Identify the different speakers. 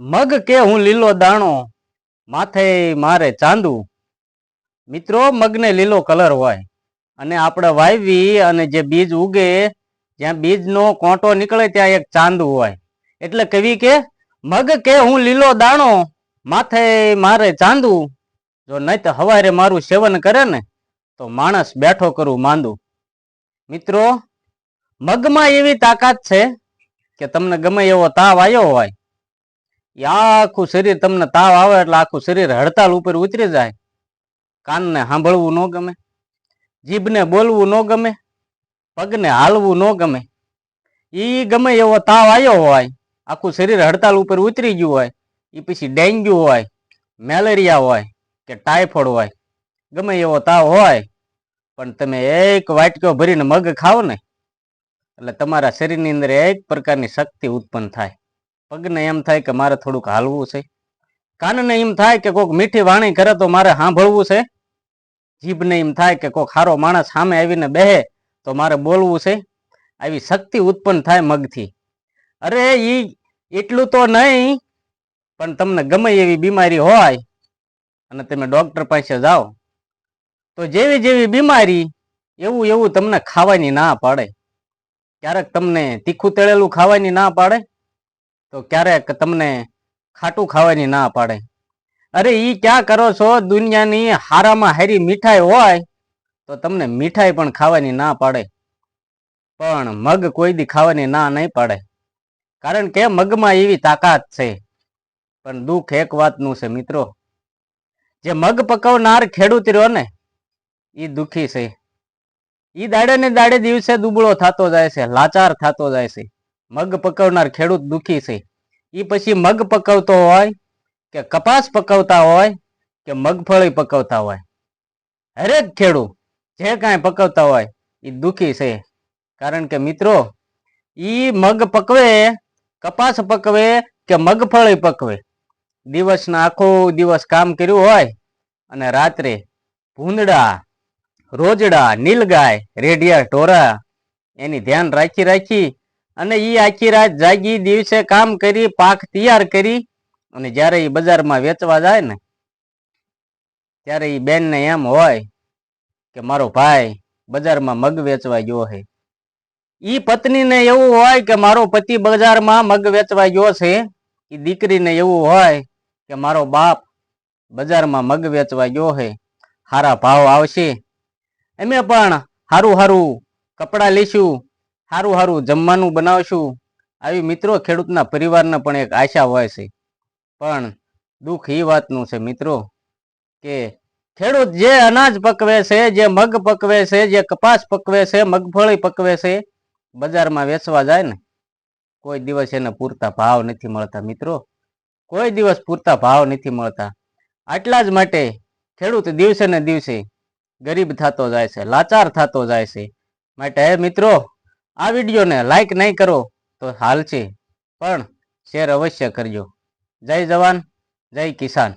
Speaker 1: મગ કે હું લીલો દાણો માથે મારે ચાંદુ? મિત્રો, મગને લીલો કલર હોય અને આપણે વાવી અને જે બીજ ઉગે, જ્યાં બીજનો કોંટો નીકળે ત્યાં એક ચાંદુ હોય. એટલે કવિ કે, મગ કે હું લીલો દાણો માથે મારે ચાંદુ? જો નહીં તો હવારે મારું સેવન કરે ને, તો માણસ બેઠો કરું માંદુ. મિત્રો, મગમાં એવી તાકાત છે કે તમને ગમે એવો તાવ આવ્યો હોય એ આખું શરીર તમને તાવ આવે એટલે આખું શરીર હડતાલ ઉપર ઉતરી જાય. કાનને સાંભળવું ન ગમે, જીભને બોલવું ન ગમે, પગને હાલવું ન ગમે. એ ગમે એવો તાવ આવ્યો હોય, આખું શરીર હડતાલ ઉપર ઉતરી ગયું હોય એ પછી ડેન્ગ્યુ હોય, મેલેરિયા હોય કે ટાઇફોઇડ હોય, ગમે એવો તાવ હોય, પણ તમે એક વાટક્યો ભરીને મગ ખાઓ ને એટલે તમારા શરીરની અંદર એક પ્રકારની શક્તિ ઉત્પન્ન થાય. પગને એમ થાય કે મારે થોડુંક હાલવું છે. કાનને એમ થાય કે કોઈક મીઠી વાણી કરે તો મારે સાંભળવું છે. જીભને એમ થાય કે કોઈક સારો માણસ સામે આવીને બેહે તો મારે બોલવું છે. આવી શક્તિ ઉત્પન્ન થાય મગથી. અરે ઈ એટલું તો નહીં, પણ તમને ગમે એવી બીમારી હોય અને તમે ડૉક્ટર પાસે જાઓ, તો જેવી જેવી બીમારી એવું એવું તમને ખાવાની ના પાડે. ક્યારેક તમને તીખું તળેલું ખાવાની ના પાડે. તો ક્યારેક તમને ખાટું ખાવાની ના પાડે. અરે, ઈ ક્યાં કરો છો? દુનિયાની હારામાં હારી મીઠાઈ હોય તો તમને મીઠાઈ પણ ખાવાની ના પાડે. પણ મગ કોઈ દી ખાવાની ના નહીં પાડે. કારણ કે મગમાં એવી તાકાત છે. પણ દુઃખ એક વાતનું છે મિત્રો. જે મગ પકવનાર ખેડૂત રહ્યો ને એ દુઃખી છે. ઈ દાડે ને દાડે દિવસે દુબળો થતો જાય છે, લાચાર થતો જાય છે. મગ પકવનાર ખેડૂત દુઃખી છે. એ પછી મગ પકવતો હોય કે કપાસ પકવતા હોય કે મગફળી પકવતા હોય. હરેક ખેડૂત જે કાંઈ પકવતા હોય એ દુઃખી છે. કારણ કે મિત્રો, ઈ મગ પકવે, કપાસ પકવે કે મગફળી પકવે. દિવસના આખો દિવસ કામ કર્યું હોય અને રાત્રે ભૂંદડા, રોજડા, નીલગાય, રેડિયા, ઢોરા એની ધ્યાન રાખી રાખી અને એ આખી રાત જાગી દિવસે કામ કરી, પાક તૈયાર કરી અને જ્યારે એ બજારમાં વેચવા જાય ને, ત્યારે એ બેનને એમ હોય કે મારો ભાઈ બજારમાં મગ વેચવા ગયો છે. એ પત્નીને એવું હોય કે મારો પતિ બજારમાં મગ વેચવા ગયો છે એ દીકરીને એવું હોય કે મારો બાપ બજારમાં મગ વેચવા ગયો છે સારા ભાવ આવશે. અમે પણ સારું સારું કપડાં લઈશું સારું સારું જમવાનું બનાવશું. આવી મિત્રો ખેડૂતના પરિવારને પણ એક આશા હોય છે. પણ દુઃખ એ વાતનું છે મિત્રો કે ખેડૂત જે અનાજ પકવે છે, જે મગ પકવે છે, જે કપાસ પકવે છે, મગફળી પકવે છે, બજારમાં વેચવા જાય ને, કોઈ દિવસ એને પૂરતા ભાવ નથી મળતા મિત્રો. કોઈ દિવસ પૂરતા ભાવ નથી મળતા. આટલા જ માટે ખેડૂત દિવસે ને દિવસે ગરીબ થતો જાય છે, લાચાર થતો જાય છે. માટે મિત્રો આ વિડીયોને લાઈક નહીં કરો તો હાલ છે. પણ શેર અવશ્ય કરજો. જય જવાન, જય કિસાન.